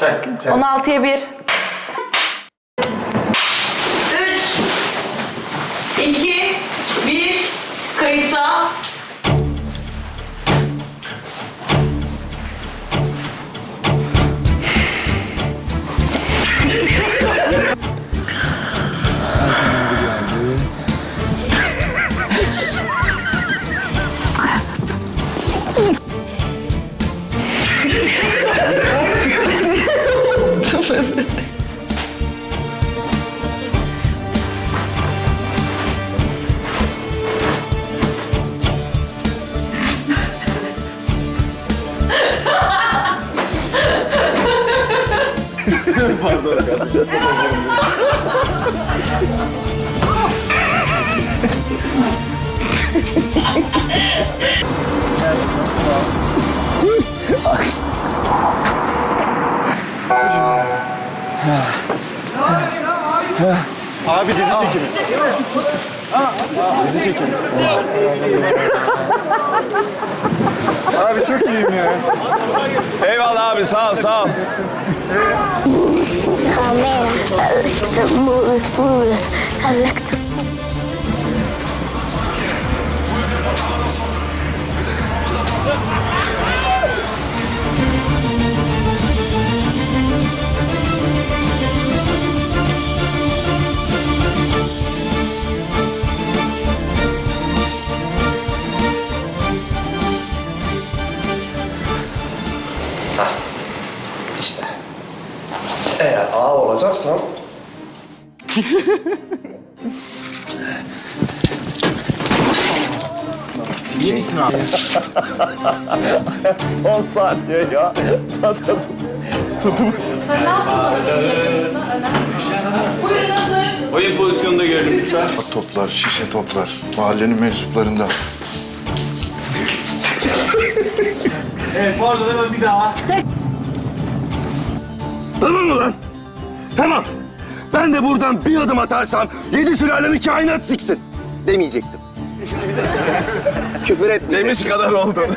Çak. çak. 16'ya 1. Çok özür dilerim. Pardon kardeşim. Thank you. Abi dizi çekimi. Dizi çekimi. Abi çok iyiyim ya. Eyvallah abi sağ ol sağ ol. Kamera, I like to to İşte. Eğer ağa olacaksan Yenisin abi. Son saniye ya. Zaten tut, tutum. Oyun pozisyonunda görelim lütfen. Toplar, şişe toplar. Mahallenin mensuplarında. Tamam mı lan? Tamam. Ben de buradan bir adım atarsam yedi sülalemi kainat siksin. Demeyecektim. Küfür etme. Demiş kadar oldun.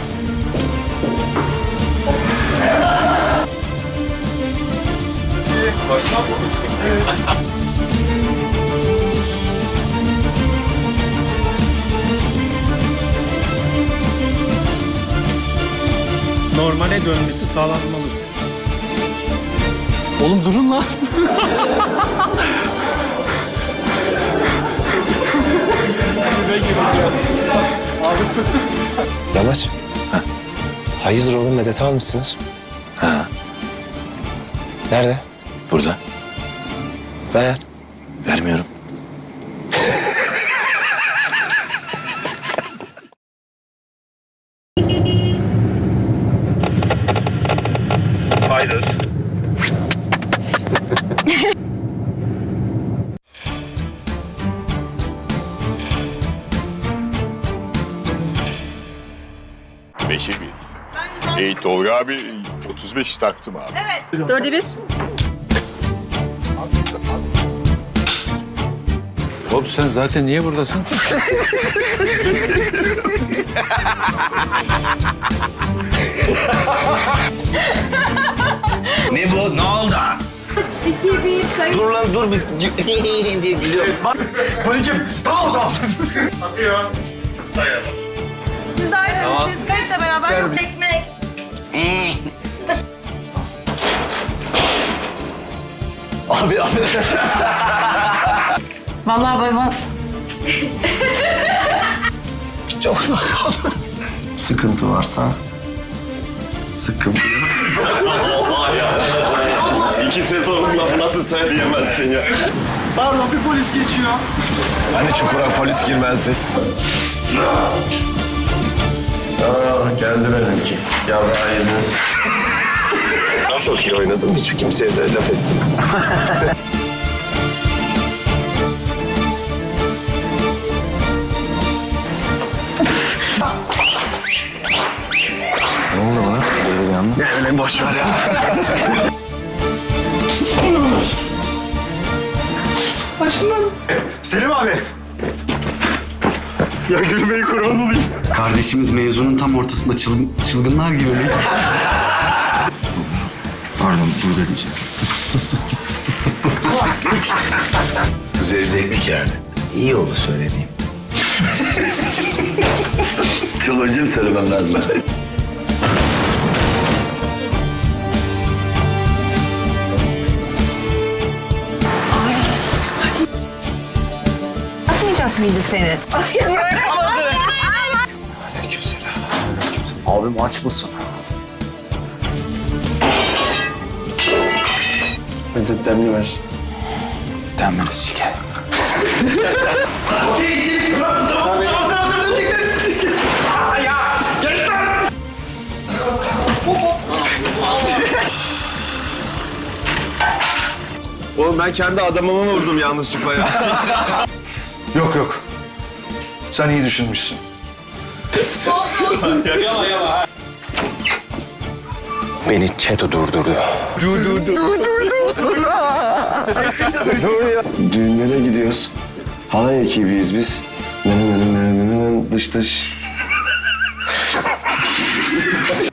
normale dönmesi sağlanmalı. Oğlum durun lan. Yamaç. Hayırdır oğlum medet almışsınız? Ha. Nerede? Burada. Ver. Vermiyorum. Beşe bir. Ey Tolga abi 35 taktım abi. Dörde bir. Oğlum sen zaten niye buradasın? Ne bu? Ne oldu? 2 1 kayıt. Dur lan dur bir diye gülüyorum. Panikim. Tamam o zaman. Siz de ayrılmışsınız. Kayıtla beraber yok ekmek. Abi abi. Vallahi bayvan. Çok zor. Sıkıntı varsa Sıkıntı İki sezonun lafı nasıl söyleyemezsin ya? Pardon bir polis geçiyor. Hani çukura polis girmezdi? Aa, geldi benimki. Yavru yediniz. Çok iyi oynadım. Hiç kimseye de laf ettim. Ne bileyim boş ver ya. Selim abi. Ya gülmeyi kurban olayım. Kardeşimiz mevzunun tam ortasında çılgın, çılgınlar gibi mi? Pardon, burada diyecektim. Zevzeklik yani. İyi oldu söylediğim. Çok acı söylemem lazım. Asmayacak mıydı seni? Aleykümselam. Abim aç mısın? Medet demli ver. Demli siker. Oğlum ben kendi adamımı vurdum yanlışlıkla ya. Yok yok. Sen iyi düşünmüşsün. Beni Çeto durdurdu. Dur dur dur. Dur dur dur. dur ya. Düğünlere gidiyoruz. Halay ekibiyiz biz. Dış dış.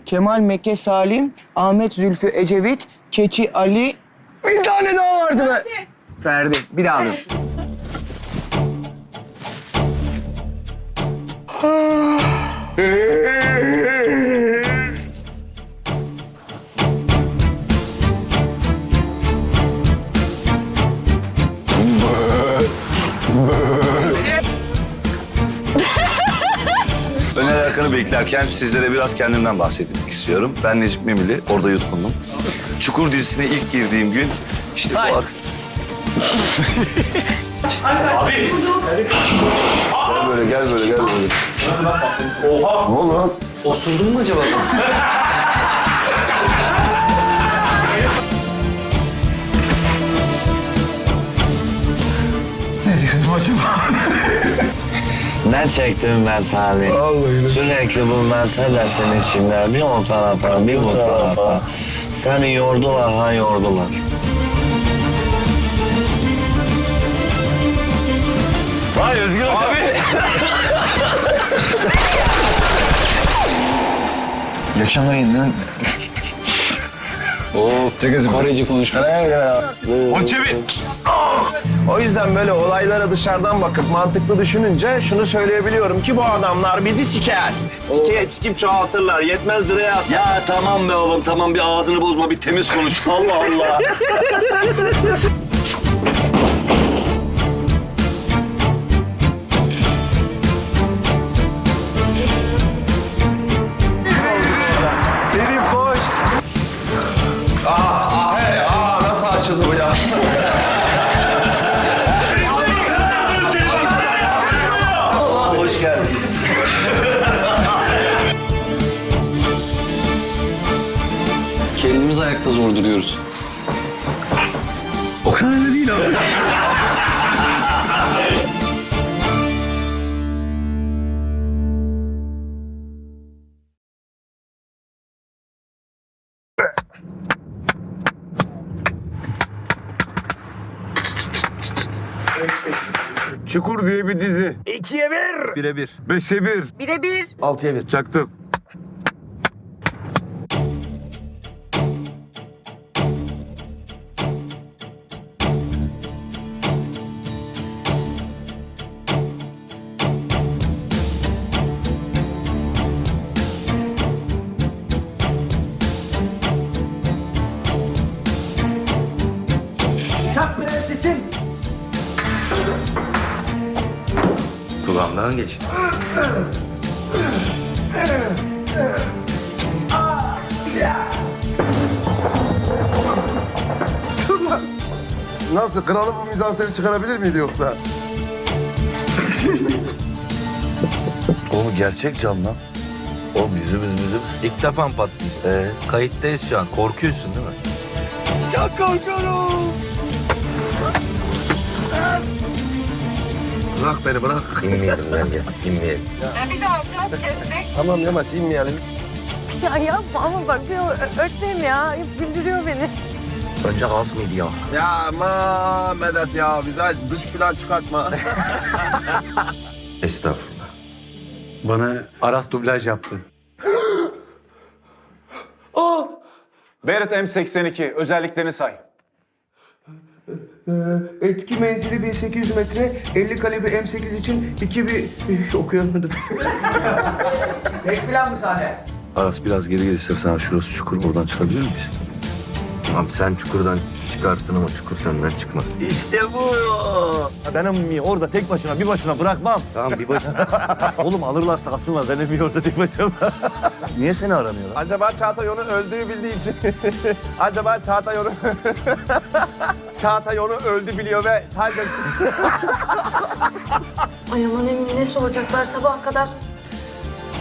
Kemal Mekke Salim, Ahmet Zülfü Ecevit, Keçi Ali... Bir tane daha vardı be. Ferdi. Bir daha alayım. Öner Erkan'ı beklerken sizlere biraz kendimden bahsetmek istiyorum. Ben Necip Memili, orada yutkundum. Çukur dizisine ilk girdiğim gün işte bu ar- Gel böyle, gel böyle, gel böyle. Oha! Ne oldu lan? Osurdun mu acaba? Ne diyordum acaba? Ne çektim ben Salih? Sürekli bunlar senin içinde bir o tarafa bir bu tarafa. Seni yordular ha yordular. Vay Özgür abi. Yaşamayın lan. Oo, tek parayıcı konuşma. On çevir. O yüzden böyle olaylara dışarıdan bakıp mantıklı düşününce şunu söyleyebiliyorum ki bu adamlar bizi siker. Sikip sikip çoğaltırlar. Yetmez direğe atar. Ya tamam be oğlum tamam bir ağzını bozma bir temiz konuş. Allah Allah. Çukur diye bir dizi. İkiye bir. Bire bir. Beşe bir. Birebir. Altıya bir. Çaktım. Kulağımdan geçti. Nasıl? Kralı bu mizanseni çıkarabilir miydi yoksa? Oğlum gerçek can lan. Oğlum yüzümüz yüzümüz. İlk defa mı patlayacak? Ee, kayıttayız şu an. Korkuyorsun değil mi? Çok korkuyorum. Bırak beni bırak. İnmeyelim bence. İnmeyelim. Tamam Yamaç inmeyelim. Ya yapma ama bak bir ö- ötmeyeyim ya. Güldürüyor beni. Önce az mıydı ya? Ya aman Medet ya bize dış plan çıkartma. Estağfurullah. Bana Aras dublaj yaptı. Barrett M82 özelliklerini say. Etki menzili 1800 metre, 50 kalibre M8 için 2000... Üf, Okuyamadım. Tek plan mı sahne? Aras biraz geri gel istersen şurası çukur oradan çıkabilir miyiz? Tamam sen çukurdan çıkarsın ama çukur senden çıkmaz. İşte bu. Ben emmiyi orada tek başına bir başına bırakmam. Tamam bir başına. Oğlum alırlarsa alsınlar. Ben emmiyi orada tek başına Niye seni aramıyorlar? Acaba Çağatay onu öldüğü bildiği için. Acaba Çağatay onu... Çağatay onu öldü biliyor ve sadece... Ay aman emin ne soracaklar sabaha kadar.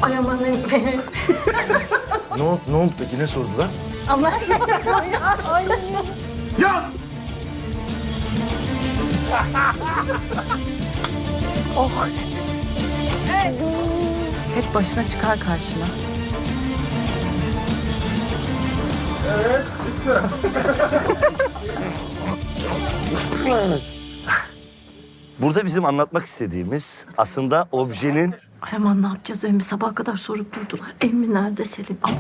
Ay aman emin. ne, oldu, ne oldu peki? Ne sordular? Ama Ay. Oh. Tek başına çıkar karşına. Burada bizim anlatmak istediğimiz aslında objenin Ay aman ne yapacağız Emmi? Sabaha kadar sorup durdular. Emmi nerede Selim? Ama,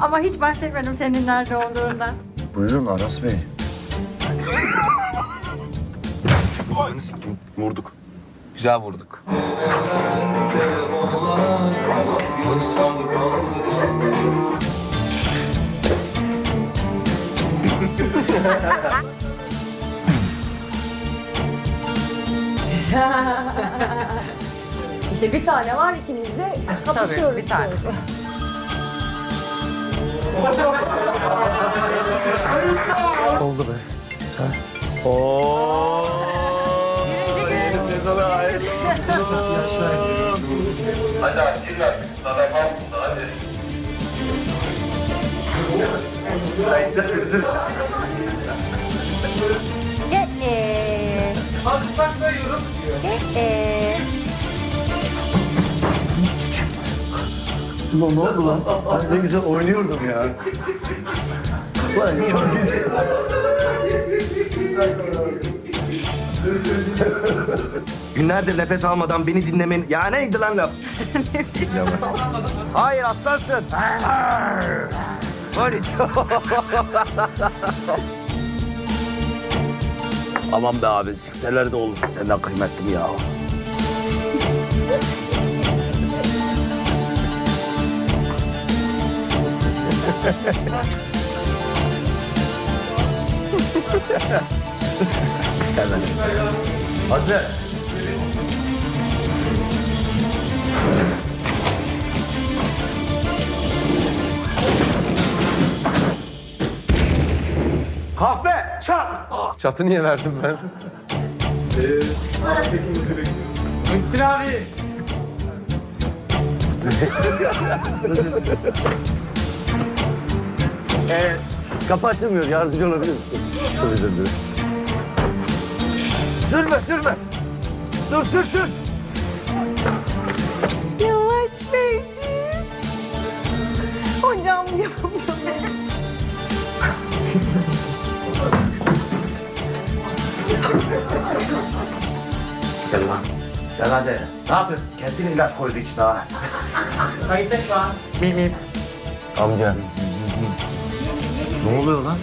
Ama hiç bahsetmedim senin nerede olduğundan. Buyurun Aras Bey. vurduk. Güzel vurduk. İşte bir tane var ikimiz de kapışıyoruz. bir tane. Oldu be. Ulan ne oldu lan? Ay, ne güzel oynuyordum ya. Ulan çok güzel. Günlerdir nefes almadan beni dinlemen... Ya neydi lan laf? Hayır aslansın. Böyle Aman be abi sikseler de olur. Senden kıymetli ya? Hazır. Kahpe! Çat! Çatı niye verdim ben? Ee, kapı açılmıyor. Yardımcı olabilir misin? Çok özür dilerim. Sürme, sürme. Dur, sür, sür. Yavaş Beyciğim. Hocam yapamıyorum. Gel lan. Gel hadi. Ne yapıyorsun? Kesin ilaç koydu içine ha. Amca. Ne oluyor lan?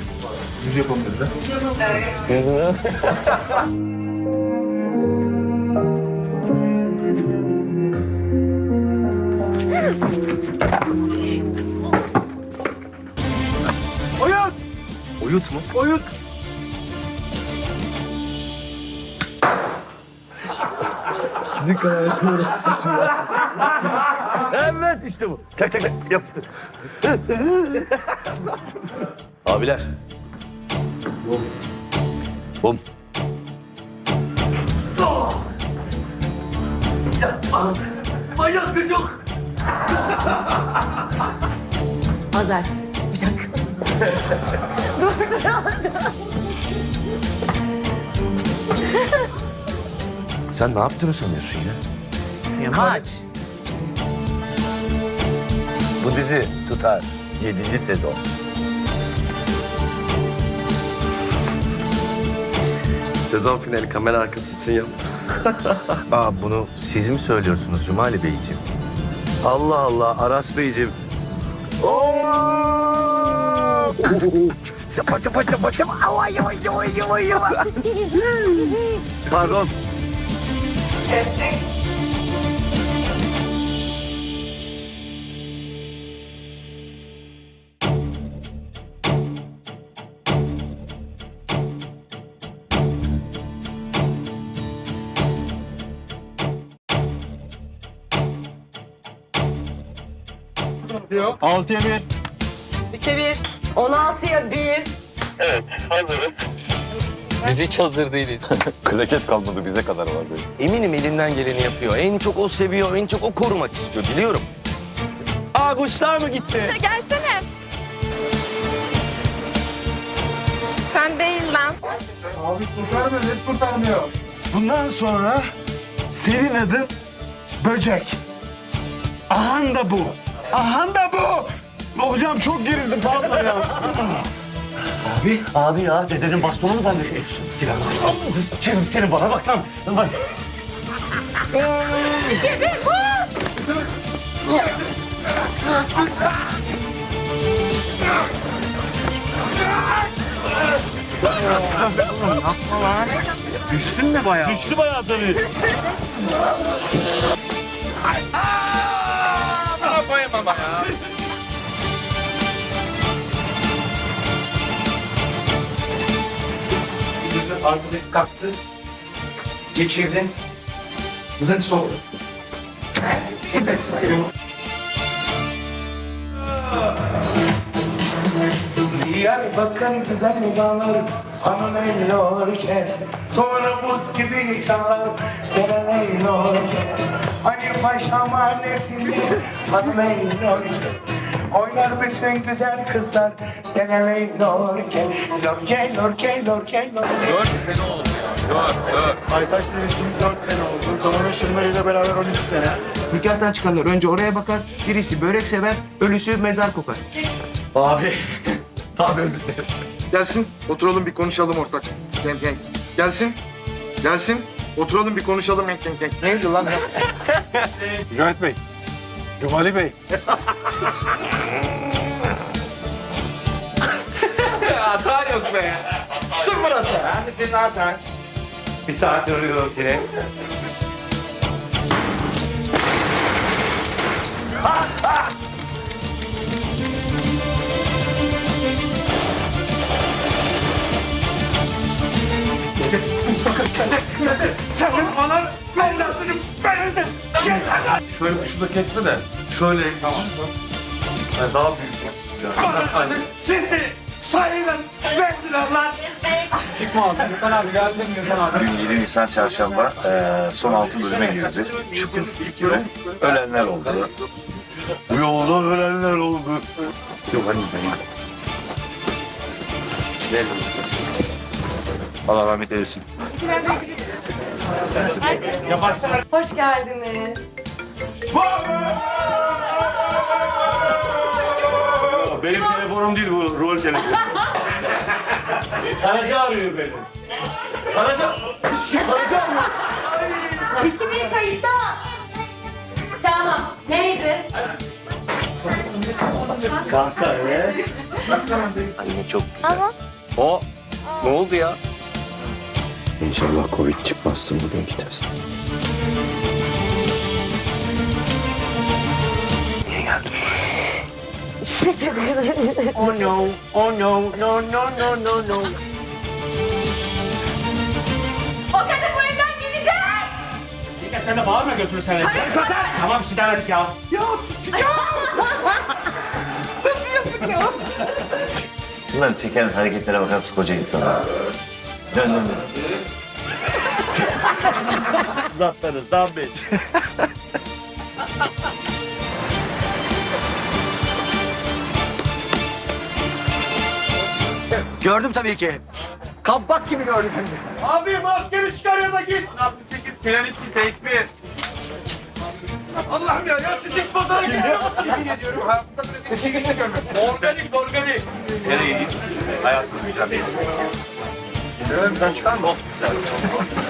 Yüz yapamıyoruz da. Uyut mu? Oyut. Sizin kadar yapıyoruz çocuğu ya. Evet işte bu. Çak çak çak yapıştır. Abiler. Bum. Bum. Manyak çocuk. Azer. Bir dakika. Sen ne yaptığını sanıyorsun ya? Yamaç. Bu dizi tutar. Yedinci sezon. Sezon finali kamera arkası için yap. Aa bunu siz mi söylüyorsunuz Cumali Beyciğim? Allah Allah Aras Beyciğim. Paça paça paça. Ay ay ay ay ay. Pardon. Altıya bir. 2-1. 16'ya 1. Biz hiç hazır değiliz. Klaket kalmadı bize kadar var böyle. Eminim elinden geleni yapıyor. En çok o seviyor, en çok o korumak istiyor biliyorum. Aa kuşlar mı gitti? Gelsene. Sen değil lan. Bundan sonra senin adın Böcek. Ahan da bu. Ahan da bu. Hocam çok gerildim vallahi ya. Abi, abi ya dedenin bastonu mu zannediyorsun? Silahını Kerim senin bana bak lan. Bak. Düştün mü bayağı? Düştü bayağı tabii. Artık kalktı. Geçirdin. Zınk soğudu. Evet. Diyarbakır güzel dağlar Hanım eylorken Sonra buz gibi dağlar Gelen eylorken Hani Paşa mahallesinde Hanım eylorken Oynar bütün güzel kızlar Gelen eylorken Lorken lorken lorken lorken Aytaş'la ilişkimiz 4 sene oldu. Sonra Şırnay'la beraber 12 sene. Nikahtan çıkanlar önce oraya bakar. Birisi börek sever, ölüsü mezar kokar. Abi. Abi özür dilerim. Gelsin oturalım bir konuşalım ortak. Gel gel. Gelsin. Gelsin. Oturalım bir konuşalım. Gel, gel, gel. Neydi lan? Mücahit Bey. Cumali Bey. Hata yok be. Sıfır hata. Senin Hasan. Bir saat arıyorum seni. Şöyle kuşu da kesme de. Şöyle geçirsen. Yani daha büyük. Yani. Sizi sayılın verdiler lan Bugün 7 Nisan Çarşamba eee, son altı bölüme girdi. Çukur 2'de ölenler oldu. Bu yolda ölenler oldu. Yok hani ben. Allah rahmet eylesin. Hoş geldiniz. Benim telefonum değil bu rol telefonu. Karaca arıyor beni. Karaca. Karaca arıyor. Bitti mi kayıtta? Tamam. Neydi? Kanka evet. Anne çok güzel. O ne oldu ya? İnşallah Covid çıkmazsın bugünkü test. Oh no, oh no, no, no, no, no, no. O kadın bu evden gidecek. Yine sen de bağırma gözünü seveyim. Karışma sen! Tamam Şidan hadi ya. Ya Şunları çeken hareketlere bakar mısın koca insana? Dön dön dön. Zatları zahmet. Gördüm tabii ki. Kabak gibi gördüm hem de. Abi maskeni çıkar ya da git. 68 Planet Take 1. Allah'ım ya ya siz hiç pazara musunuz? Yemin ediyorum hayatımda böyle teşekkürle görmedim. Organik organik. Nereye git? Hayatım güzel bir Buradan çıkar mı? Çok güzel.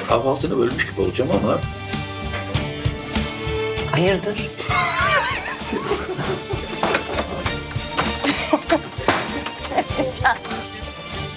Kahvaltını bölmüş gibi olacağım ama Hayırdır?